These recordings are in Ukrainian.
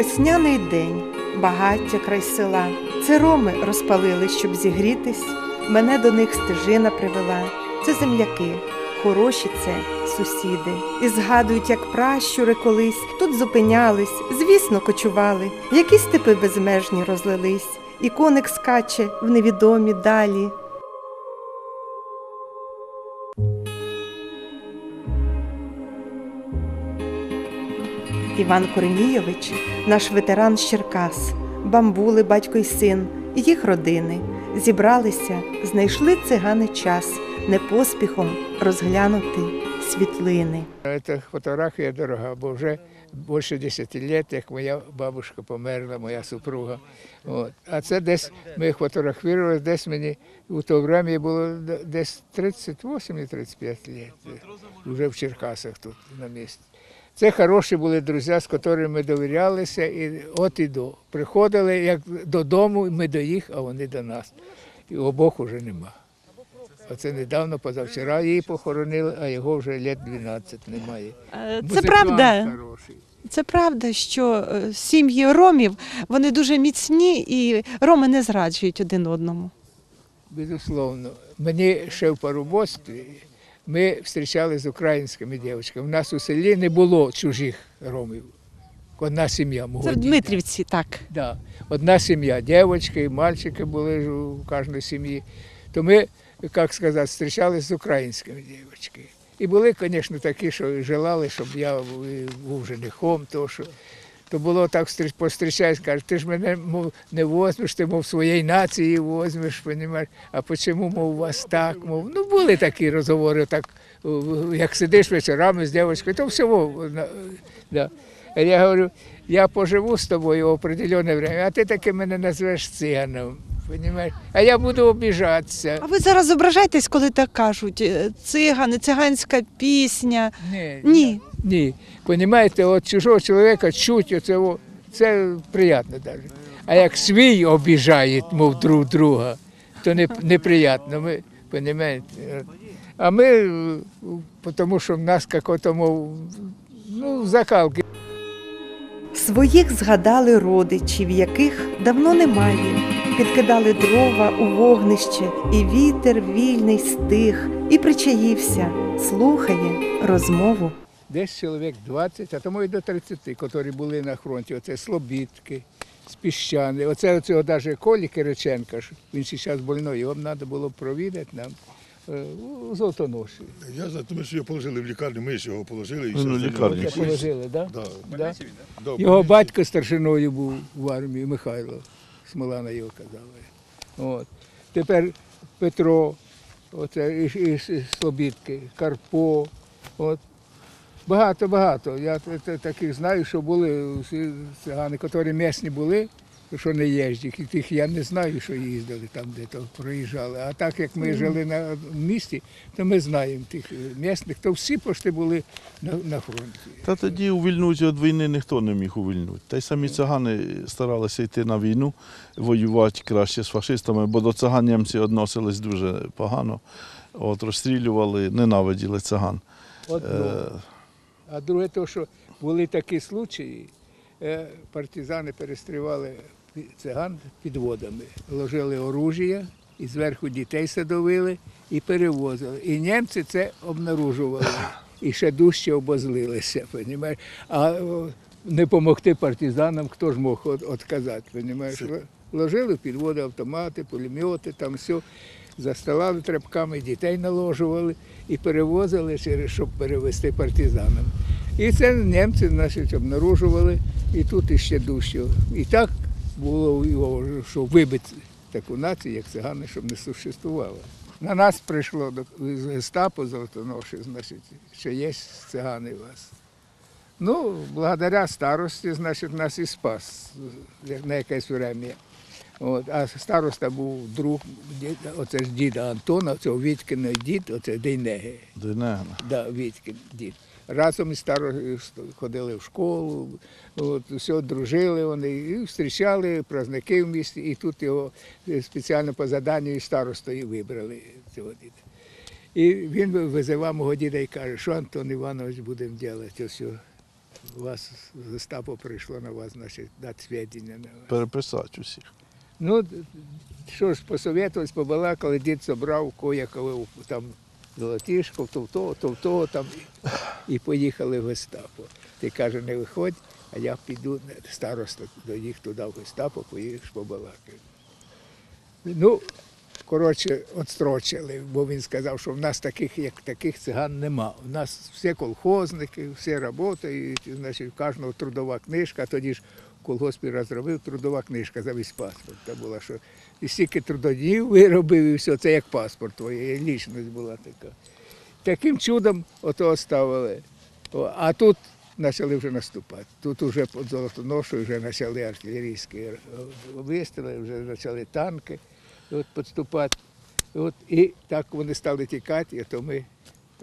Весняний день, багаття край села. Це роми розпалили, щоб зігрітись. Мене до них стежина привела. Це земляки, хороші це сусіди. І згадують, як пращури колись тут зупинялись, звісно, кочували. Які степи безмежні розлились, і коник скаче в невідомі далі. Іван Корнійович, наш ветеран з Черкас, бамбули, батько й син, їх родини зібралися, знайшли цигани час не поспіхом розглянути світлини. Ця фотографія дорога, бо вже більше 10 років, як моя бабушка померла, моя супруга. От. А це десь ми фотографували, десь мені у то було десь 38 і 35 років. Вже в Черкасах тут на місці. Це хороші були друзі, з якими ми довірялися, і от і до. Приходили як додому, ми до їх, а вони до нас. І обох уже нема. Оце недавно, позавчора її похоронили, а його вже літ 12 немає. Е, Це правда. хороший. Це правда, що е, сім'ї ромів вони дуже міцні і роми не зраджують один одному. Безусловно. Мені ще в парубостві ми зустрічали з українськими дівчатками. У нас у селі не було чужих ромів. Одна сім'я мого Це в. Дмитрівці, так. Да. Одна сім'я, дівчатки мальчики були у кожній сім'ї. То ми, як сказати, зустрічалися з українськими дівчатками. І були, звісно, такі, що желали, щоб я був женихом, то що. То було так, пострічаєш, кажуть, ти ж мене мов, не возьмеш, ти мов своєї нації возьмеш, понімаєш, а чому, мов, у вас так, мов. Ну, були такі розговори, так, як сидиш вечорами з дівчинкою, то всього. Да. Я говорю, я поживу з тобою в определенне время, а ти таки мене назвеш циганом. Понімаєш? А я буду обіжатися. А ви зараз зображаєтесь, коли так кажуть. е, Цигани, циганська пісня. Ні. Ні. Ні. Понімаєте, от чужого чоловіка чуть оце, о, це приємно навіть. А як свій обіжає, мов друг друга, то не, неприємно. Ми, понімаєте? А ми, тому що в нас як-то, мов, ну, закалки. Своїх згадали родичів, яких давно немає. Підкидали дрова у вогнище, і вітер вільний стих, і причаївся, слухає розмову. Десь чоловік 20, а тому і до 30, які були на фронті. Оце Слобідки, Спіщани. Оце оцього навіть Колі Кириченка, він зараз больний, його треба було провідати нам е, Золотоноші. Я знаю, тому що його положили в лікарню, ми ж його положили і Ну, все. лікарні. Це положили, так? Да. Да? Да, Його батько старшиною був в армії, Михайло. Смолана його казали. От. Тепер Петро, оце із, із, із Слобідки, Карпо. От. Багато, багато. Я таких знаю, що були всі цигани, які місні були, що не їздять. І тих я не знаю, що їздили там, де то проїжджали. А так як ми жили на місті, то ми знаємо тих місних, то всі пошти були на, на фронті. Та тоді увільнути від війни ніхто не міг увільнути. Та й самі цигани старалися йти на війну, воювати краще з фашистами, бо до циган німці відносились дуже погано. От, розстрілювали, ненавиділи циган. Одно. Е, А друге, то, що були такі случаї, е, партизани перестрівали циган підводами, ложили оружія і зверху дітей садовили і перевозили. І німці це обнаружували. І ще дужче обозлилися, понімаєш? А не допомогти партизанам, хто ж мог відказати, понімаєш? Ложили в підводи автомати, пулемети, там все, застилали тряпками, дітей наложували і перевозили, через, щоб перевезти партизанам. І це німці значить, обнаружували, і тут іще дужче. І так було його, що вибити таку націю, як цигани, щоб не существувало. На нас прийшло з гестапо золотоноші, значить, що є цигани у вас. Ну, благодаря старості, значить, нас і спас на якесь время. От, а староста був друг, оце ж діда Антона, цього Вітькина дід, оце Дейнеги. Дейнегна. Да, Вітькин дід. Разом із старою ходили в школу, от, все дружили вони, і зустрічали праздники в місті, і тут його е, спеціально по заданню і старостою вибрали цього діда. І він визивав мого діда і каже, що Антон Іванович будемо робити. Ось, у вас Гестапо прийшло на вас, значить, дати свідчення на вас. Переписати усіх. Ну, що ж, посоветувались, побалакали, дід собрав кояков там золотішко, то в того, то в того там, і поїхали в гестапо. Ти каже, не виходь, а я піду, староста до їх туди в гестапо, поїдеш побалакати. Ну, коротше, отстрочили, бо він сказав, що в нас таких, як таких циган нема. У нас всі колхозники, всі працюють, значить, у кожного трудова книжка, тоді ж в колгоспі розробив трудова книжка за весь паспорт. Та була, що і стільки трудоднів виробив, і все, це як паспорт твоє, лічність була така. Таким чудом ото оставили. А тут почали вже наступати. Тут вже під Золотоношою вже почали артилерійські вистріли, вже почали танки от, підступати. От, і так вони стали тікати, і то ми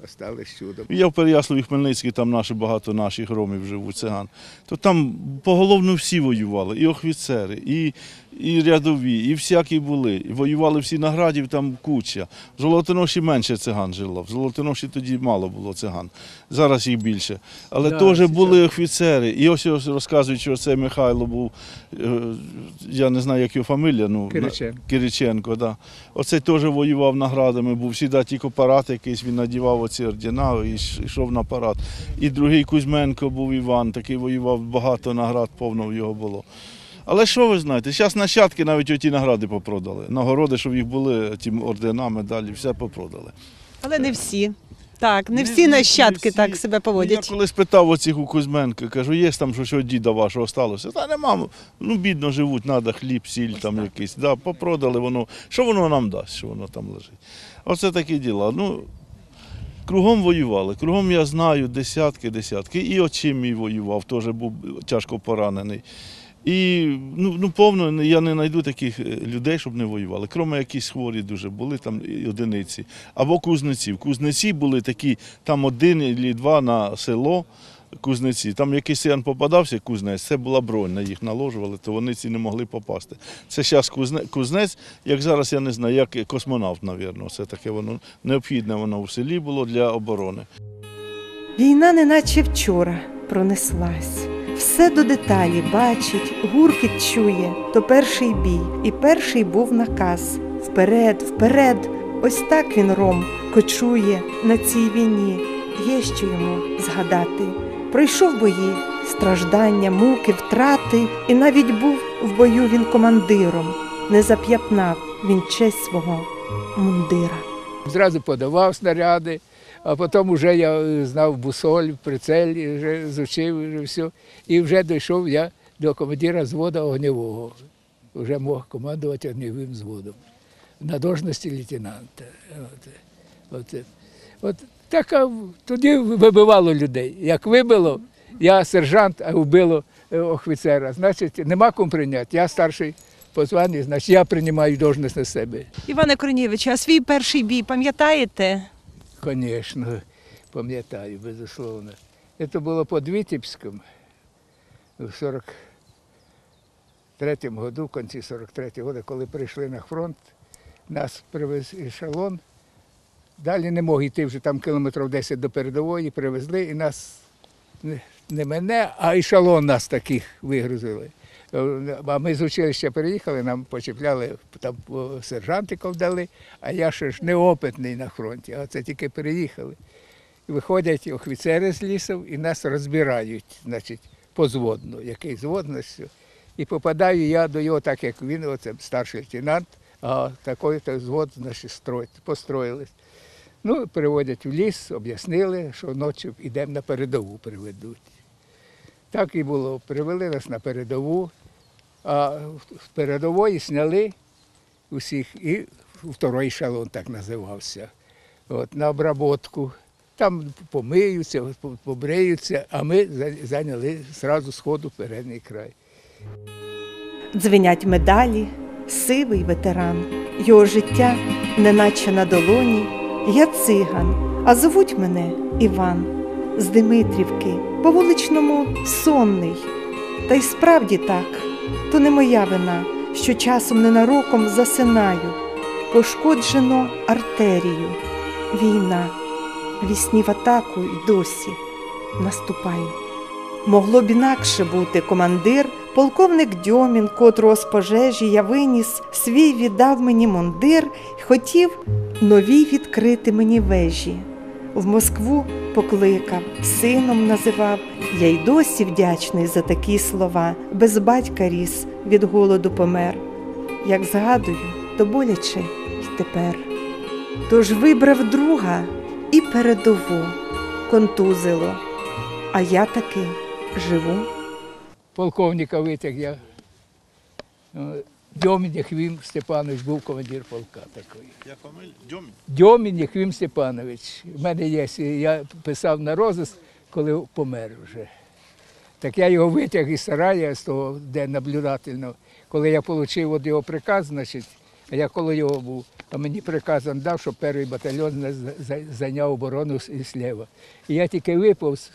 остались чудом. Я в Переяславі Хмельницький, там наші багато наших ромів живуть, циган. То там поголовно всі воювали, і офіцери, і, і рядові, і всякі були. І воювали всі на градів, там куча. В Золотоноші менше циган жило. В Золотоноші тоді мало було циган. Зараз їх більше. Але Да, теж були офіцери. І ось розказують, що це Михайло був, е, я не знаю, як його фамілія. Ну, Кириченко. Кириченко, да. Оцей теж воював наградами, був завжди тільки парад якийсь, він надівав оці ордена і йшов на парад. І другий Кузьменко був Іван, такий воював, багато наград повно в його було. Але що ви знаєте, зараз нащадки навіть оті награди попродали. Нагороди, щоб їх були, ті ордена, медалі, все попродали. Але не всі. Так, не всі нащадки всі. так себе поводять. Я поводять. коли спитав оцих у Кузьменка, кажу, є там щось діда вашого сталося? Та нема, ну бідно живуть, треба хліб, сіль там якийсь. Да, попродали воно. Що воно нам дасть, що воно там лежить? Оце такі діла. Ну, кругом воювали. Кругом я знаю десятки, десятки. І очим мій воював, теж був тяжко поранений. І ну, ну повно я не знайду таких е, людей, щоб не воювали. Крім якісь хворі дуже були там одиниці. Або кузнеці. Кузнеці були такі, там один і два на село. Кузнеці. Там якийсь селян попадався, кузнець, це була бронь, на їх наложували, то вони ці не могли попасти. Це зараз кузне, кузнець, як зараз я не знаю, як космонавт, мабуть. Це таке воно необхідне воно в селі було для оборони. Війна, неначе вчора, пронеслась. Все до деталі бачить, гуркіт чує, то перший бій, і перший був наказ. Вперед, вперед, ось так він ром кочує на цій війні. Є що йому згадати. Пройшов бої, страждання, муки, втрати, і навіть був в бою він командиром. Не зап'ятнав він честь свого мундира. Зразу подавав снаряди, а потім вже я знав бусоль, прицель, вже зучив вже все. І вже дійшов я до командира зводу огневого. Вже мог командувати огневим зводом на должності лейтенанта. От, от, от така тоді вибивало людей. Як вибило, я сержант, а вбило е, офіцера. Значить, нема кому прийняти. Я старший по званню, значить я приймаю должність на себе. Іване Корнієвичу, а свій перший бій пам'ятаєте? Конечно, пам'ятаю, безусловно. Это було під Витебском в 43-му году, в кінці 43-го року, коли прийшли на фронт, нас привез ешелон. Далі не мог йти вже там кілометрів 10 до передової, привезли і нас не, не мене, а ешелон нас таких вигрузили. Е, А ми з училища переїхали, нам почепляли там по сержантиків дали, а я ще ж неопитний на фронті, а це тільки переїхали. І виходять офіцери з лісу і нас розбирають, значить, позводно, який звод, значить, все. І попадаю я до його, так як він, оце старший лейтенант, а такий то звод, значить, построїлись. Ну, приводять в ліс, об'яснили, що ночі йдемо на передову приведуть. Так і було. Привели нас на передову, а з передової сняли усіх і второй ешелон так називався. От, на обработку. Там помиються, побриються, а ми зайняли зразу сходу передній край. Дзвенять медалі, сивий ветеран, його життя неначе на долоні. Я циган, а звуть мене Іван з Димитрівки, по вуличному сонний. Та й справді так, то не моя вина, що часом ненароком засинаю. Пошкоджено артерію. Війна, вісні в атаку й досі наступаю. Могло б інакше бути командир, полковник Дьомін, котрого з пожежі я виніс, свій віддав мені мундир й хотів нові відкрити мені вежі. В Москву покликав, сином називав. Я й досі вдячний за такі слова. Без батька ріс, від голоду помер. Як згадую, то боляче й тепер. Тож вибрав друга і передову контузило, а я таки живу. Полковника витяг я. Е, Дьомін Єхвім Степанович був командир полка такий. Як фамилія? Дьомін. Дьомін Єхвім Степанович. У мене є, я писав на розиск, коли помер вже. Так я його витяг із сарая, з того, де наблюдательно. Коли я отримав його приказ, значить, а я коло його був, а мені приказ дав, щоб перший батальйон за- за- зайняв оборону і сліва. І я тільки виповз,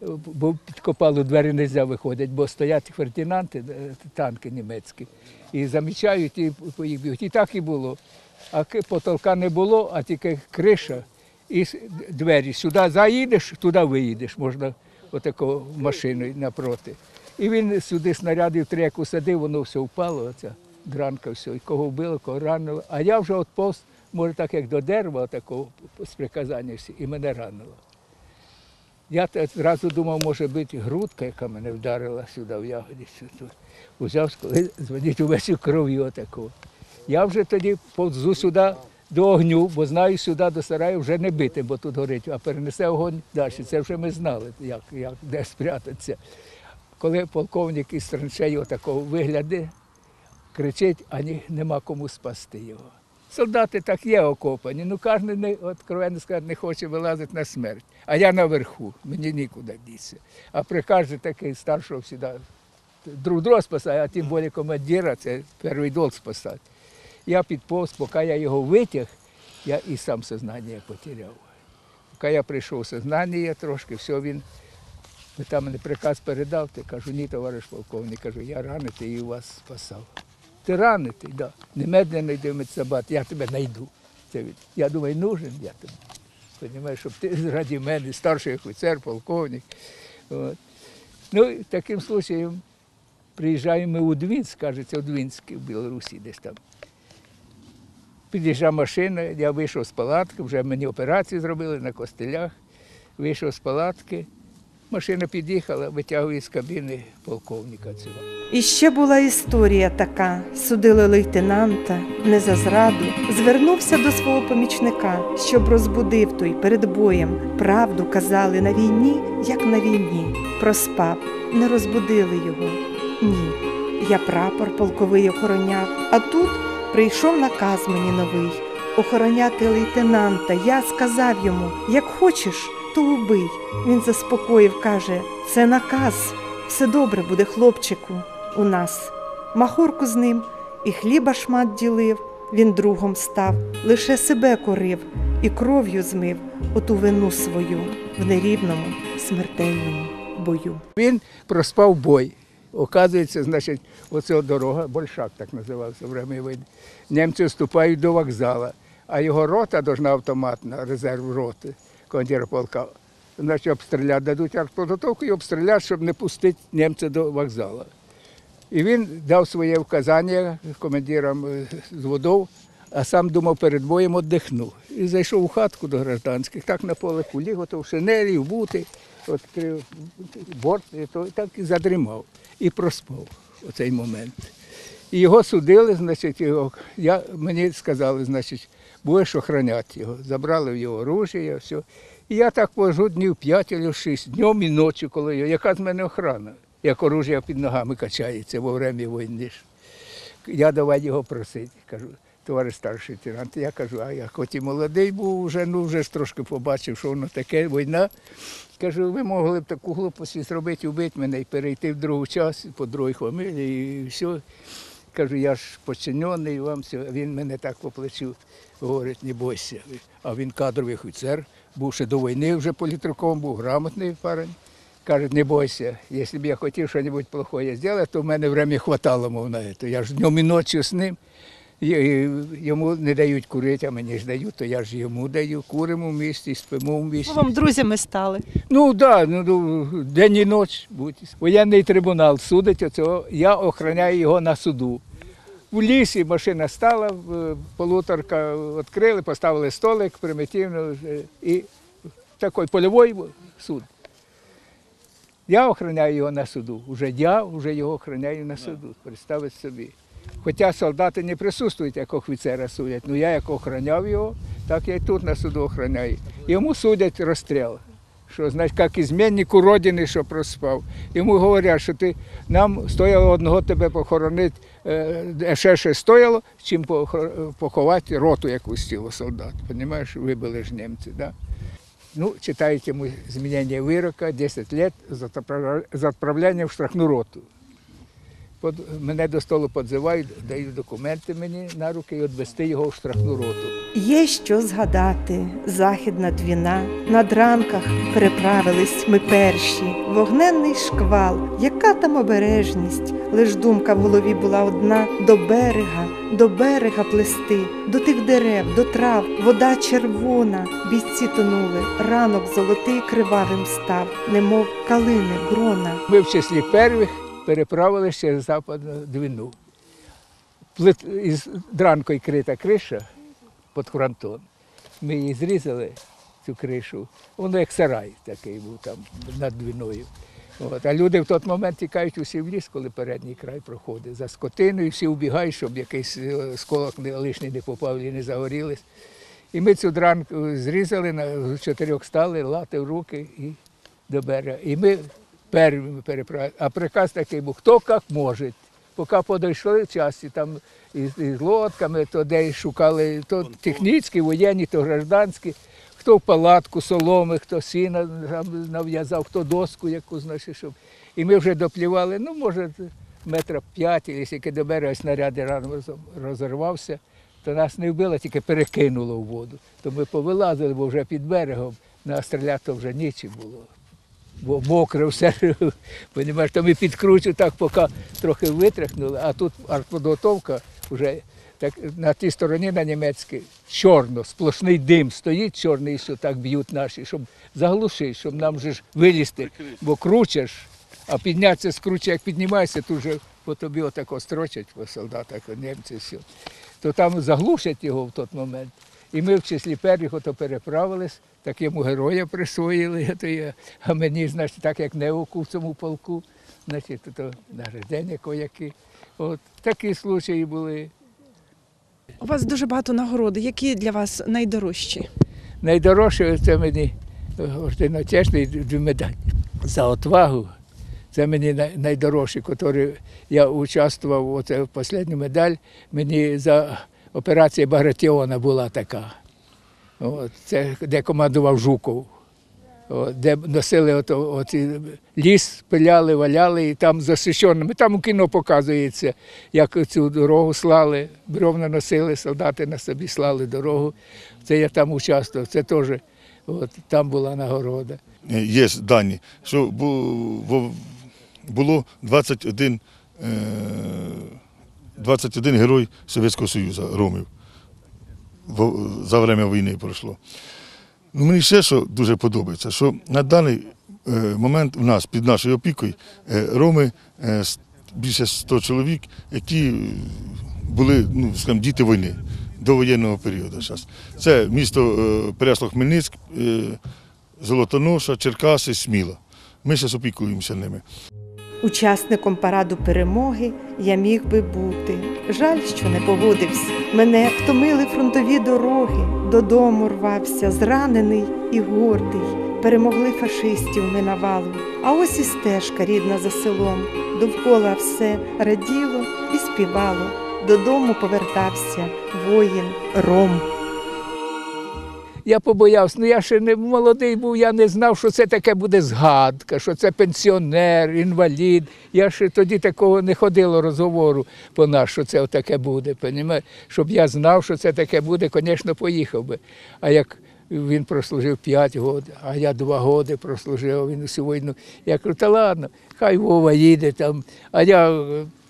бо під копалу двері не можна виходити, бо стоять фертинанти, е, танки німецькі, і замічають і по їх б'ють. І так і було. А потолка не було, а тільки криша і двері. Сюди заїдеш, туди виїдеш, можна отако машиною напроти. І він сюди снарядів три, як усадив, воно все впало, оця дранка, все, і кого вбило, кого ранило. А я вже отповз, може, так як до дерева, такого з приказання всі, і мене ранило. Я зразу думав, може бути грудка, яка мене вдарила сюди в ягоді. сюди. Узяв, коли дзвонить увесь кров'ю отаку. Я вже тоді повзу сюди до огню, бо знаю, сюди до сараю вже не бити, бо тут горить, а перенесе огонь далі. Це вже ми знали, як, як де спрятатися. Коли полковник із траншею такого вигляди, кричить, а ні, нема кому спасти його. Солдати так є окопані, ну кожен, не, откровенно сказати, не хоче вилазити на смерть. А я наверху, мені нікуди дітися. А прикаже такий старшого завжди, друг друга спасає, а тим більше командира, це перший долг спасати. Я підповз, поки я його витяг, я і сам сознання потеряв. Поки я прийшов сознання трошки, все, він там мене приказ передав, ти кажу, ні, товариш полковник, кажу, я ранитий і вас спасав. Ти ранитий, да. Немедленно йди в медсабат, я тебе знайду. Це він. Я думаю, нужен я тобі. Понімаєш, щоб ти раді мене, старший офіцер, полковник. От. Ну, і таким случаєм приїжджаємо ми у Двінськ, кажеться, у Двінськ, в Білорусі десь там. Під'їжджа машина, я вийшов з палатки, вже мені операцію зробили на костелях. Вийшов з палатки, машина під'їхала, витягує з кабіни полковника цього. І ще була історія така: судили лейтенанта не за зраду, звернувся до свого помічника, щоб розбудив той перед боєм. Правду казали на війні, як на війні. Проспав, не розбудили його. Ні. Я прапор полковий охороняв, а тут прийшов наказ мені новий охороняти лейтенанта. Я сказав йому: як хочеш, то убий. Він заспокоїв, каже: це наказ. Все добре буде, хлопчику, у нас. Махорку з ним і хліба шмат ділив, він другом став, лише себе корив і кров'ю змив оту вину свою в нерівному смертельному бою. Він проспав бой. Оказується, значить, оця дорога, Большак так називався в війни. Німці вступають до вокзалу, а його рота должна автоматна, резерв роти, командира полка. Значить, обстріляти, дадуть артподготовку і обстріляти, щоб не пустити німця до вокзалу. І він дав своє вказання командирам е, з водов, а сам думав перед боєм віддихну. І зайшов у хатку до гражданських, так на поле кулі, готов шинелі, бути, відкрив борт, і то так і задрімав. І проспав у цей момент. І його судили, значить, його, я, мені сказали, значить, будеш охороняти його. Забрали в його оружие, все. І я так пожу днів 5 або 6, днем і ночі, коли його. Яка з мене охрана? Як оружие під ногами качається во время війни. Я давай його просити. Кажу, товариш старший лейтенант. Я кажу, а я хоч і молодий був вже, ну вже ж трошки побачив, що воно таке, війна. Кажу, ви могли б таку глупость зробити, вбити мене і перейти в другу час, по другій фамілії, і все. Кажу, я ж подчинений вам все. Він мене так по плечу говорить, не бойся. А він кадровий офіцер, був ще до війни вже політруком, був грамотний парень. Каже, не бойся, якщо б я хотів щось плохое зробити, то в мене время хватало, мов на це. Я ж днем і ночі з ним. Йому не дають курити, а мені ж дають, то я ж йому даю. Куримо в місті, спимо в місті. Ми вам друзями стали. Ну так, да, ну, ну, день і ніч. будь. Воєнний трибунал судить оцього, я охороняю його на суду. В лісі машина стала, полуторка відкрили, поставили столик примітивно і такий польовий суд. Я охороняю його на суду. Уже я вже його охороняю на суду. Представить собі. Хоча солдати не присутствують, як офіцера судять. Ну я як охороняв його, так я і тут на суду охороняю. Йому судять розстріл. Що, значить, як ізменнику родини, що проспав. Йому говорять, що ти нам стояло одного тебе похоронити, е, ще ще стояло, чим поховати роту якусь тіло солдат. Понімаєш, вибили ж німці. Да? Ну, читають йому змінення вирока 10 років за відправляння в штрафну роту. Под, мене до столу підзивають, дають документи мені на руки і відвести його в штрафну роту. Є що згадати, західна двіна, на дранках переправились ми перші, вогненний шквал, яка там обережність, лиш думка в голові була одна. До берега, до берега плести, до тих дерев, до трав, вода червона, бійці тонули, ранок золотий кривавим став, немов калини грона. Ми в числі перших переправилися через западну двину. Плит, із дранкою крита криша під фронтон. Ми її зрізали, цю кришу. Воно як сарай такий був там над двиною. От. А люди в той момент тікають усі в ліс, коли передній край проходить. За скотиною всі вбігають, щоб якийсь е, сколок лишній не попав і не загорілись. І ми цю дранку зрізали, на чотирьох стали, лати в руки і до берега. І ми первими переправили. А приказ такий був, хто як може. Поки подійшли часті там із, із лодками, то де шукали, то технічні, воєнні, то гражданські. Хто в палатку, соломи, хто сіна там нав'язав, хто доску яку, значить, щоб. І ми вже доплівали, ну, може, метра п'ять, якщо до берега снаряд рано розірвався, то нас не вбило, тільки перекинуло в воду. То ми повилазили, бо вже під берегом, на стріляти вже нічі було. Бо мокре все, понімаєш, то ми підкручу так, поки трохи витряхнули, а тут артподготовка вже так, на тій стороні на німецькій чорно, сплошний дим стоїть чорний, що так б'ють наші, щоб заглушити, щоб нам же ж вилізти, бо кручеш, а піднятися з круча, як піднімаєшся, тут вже по тобі отако строчать по солдатах, німці все. То там заглушать його в той момент. І ми в числі перших ото переправились, так йому героя присвоїли, то я, а мені, значить, так як неоку в цьому полку, значить, то награждення кояки. От такі случаї були. У вас дуже багато нагород. Які для вас найдорожчі? Найдорожче це мені ординотечний дві медалі за отвагу. Це мені найдорожче, який я участвував, оце в останню медаль, мені за операція Багратіона була така. Це де командував Жуков. Де носили ото, оці ліс, пиляли, валяли, і там захищеними. Там у кіно показується, як цю дорогу слали, бревна носили, солдати на собі слали дорогу. Це я там участвував, це теж от, там була нагорода. Е, Є дані, що було 21, е, 21 герой Совєтського Союзу, ромів. За время війни пройшло. Ну, мені ще що дуже подобається, що на даний е, момент в нас під нашою опікою е, роми е, більше 100 чоловік, які були ну, скажімо, діти війни до воєнного періоду. Зараз. Це місто Переяслав-Хмельницьк, е, Золотоноша, Черкаси, Сміла. Ми зараз опікуємося ними. Учасником параду перемоги я міг би бути. Жаль, що не погодився. Мене втомили фронтові дороги, додому рвався, зранений і гордий. Перемогли фашистів ми навалу. А ось і стежка рідна за селом. Довкола все раділо і співало. Додому повертався воїн Ром. Я побоявся, ну я ще не молодий був, я не знав, що це таке буде згадка, що це пенсіонер, інвалід. Я ще тоді такого не ходило розговору по нас, що це таке буде. Щоб я знав, що це таке буде, звісно, поїхав би. А як він прослужив 5 років, а я 2 роки прослужив, він усю війну. Я кажу, та ладно, хай Вова їде там, а я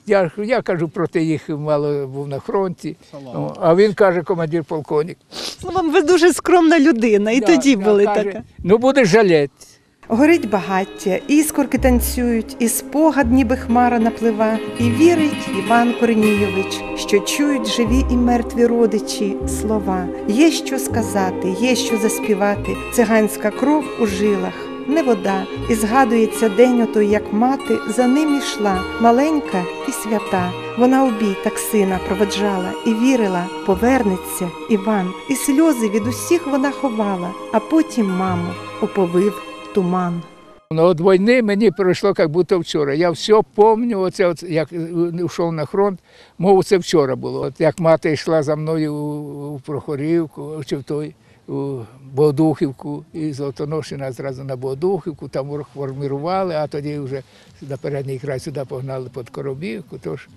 Я, ж- я кажу, проти їх мало був на фронті. О, А він каже, командир полковник. Словом, ви дуже скромна людина, і Да, тоді да, були каже, така. Ну буде жалеть. Горить багаття, іскорки танцюють, і спогад ніби хмара наплива, і вірить Іван Корнійович, що чують живі і мертві родичі слова. Є що сказати, є що заспівати. Циганська кров у жилах. Не вода, і згадується день отой, як мати за ним ішла, маленька і свята. Вона у бій так сина проведжала і вірила, повернеться Іван, і сльози від усіх вона ховала, а потім маму оповив туман. Ну, от війни мені пройшло як будто вчора. Я все пам'ятаю, оце от, як йшов на фронт, мов це вчора було. От як мати йшла за мною у Прохорівку, чи в той у Богодухівку, і Золотоношина зразу на Богодухівку, там формірували, а тоді вже на передній край сюди погнали під Коробівку. Тож,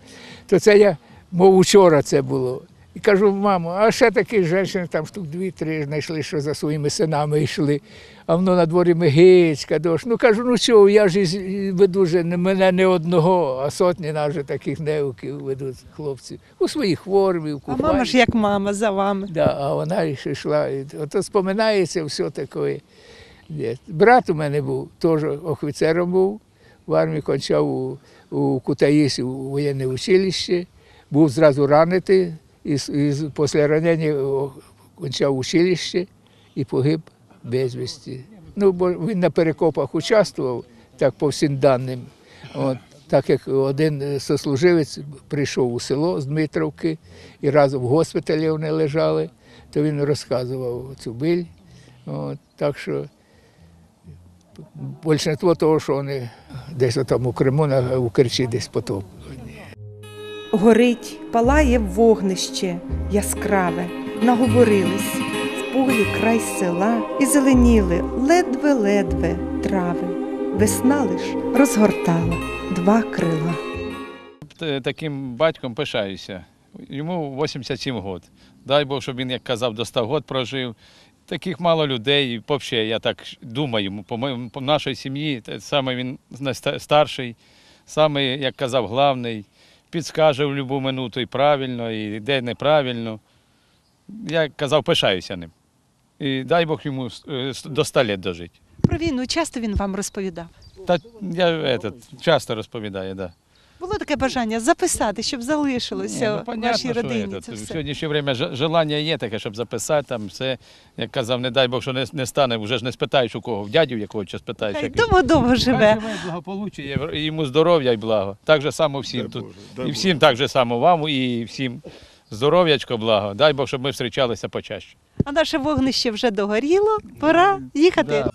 то це я, мов вчора це було. І кажу, мамо, а ще такі жінки, там штук дві-три знайшли, що за своїми синами йшли. А воно на дворі мигицька, дощ. Ну кажу, ну чого, я ж веду же не мене не одного, а сотні нас же таких неуків ведуть хлопці. У своїх формі, в А мама ж як мама за вами. Да, а вона ще йшла. Ото споминається все таке. Брат у мене був, теж офіцером був, в армії кончав у, у Кутаїсі у воєнне училище, був зразу ранений, і, і після ранення кончав училище і погиб безвісті. Ну, бо він на перекопах участвував, так по всім даним. От, так як один е, сослуживець прийшов у село з Дмитровки, і разом в госпіталі вони лежали, то він розказував цю биль. От, так що більшинство того, що вони десь там у Криму, у Керчі десь потоплені. Горить, палає вогнище яскраве, наговорились в полі край села і зеленіли ледве-ледве трави. Весна лиш розгортала два крила. Таким батьком пишаюся. Йому 87 років. Дай Бог, щоб він, як казав, до 100 років прожив. Таких мало людей. І взагалі, я так думаю, по, моєму- по нашій сім'ї саме він найстарший, саме, як казав, главний. Підскаже в будь-яку минуту і правильно, і де неправильно. Я казав, пишаюся ним. І дай Бог йому е, до 100 літ дожити. Про війну часто він вам розповідав. Та я этот, часто розповідаю, так. Да. Було таке бажання записати, щоб залишилося Ні, ну, в понятно, вашій що родині. Це В все. сьогоднішнє время ж- желання є таке, щоб записати там все. Як казав, не дай Бог, що не, не стане, вже ж не спитаєш у кого, в дядю якого чи спитаєш. Хай який. довго довго живе. Благополуччя, і йому здоров'я і благо. Так же само всім Дай тут. Боже, дай і Боже. всім так же само вам, і всім здоров'ячко, благо. Дай Бог, щоб ми зустрічалися почаще. А наше вогнище вже догоріло. Пора їхати. Да.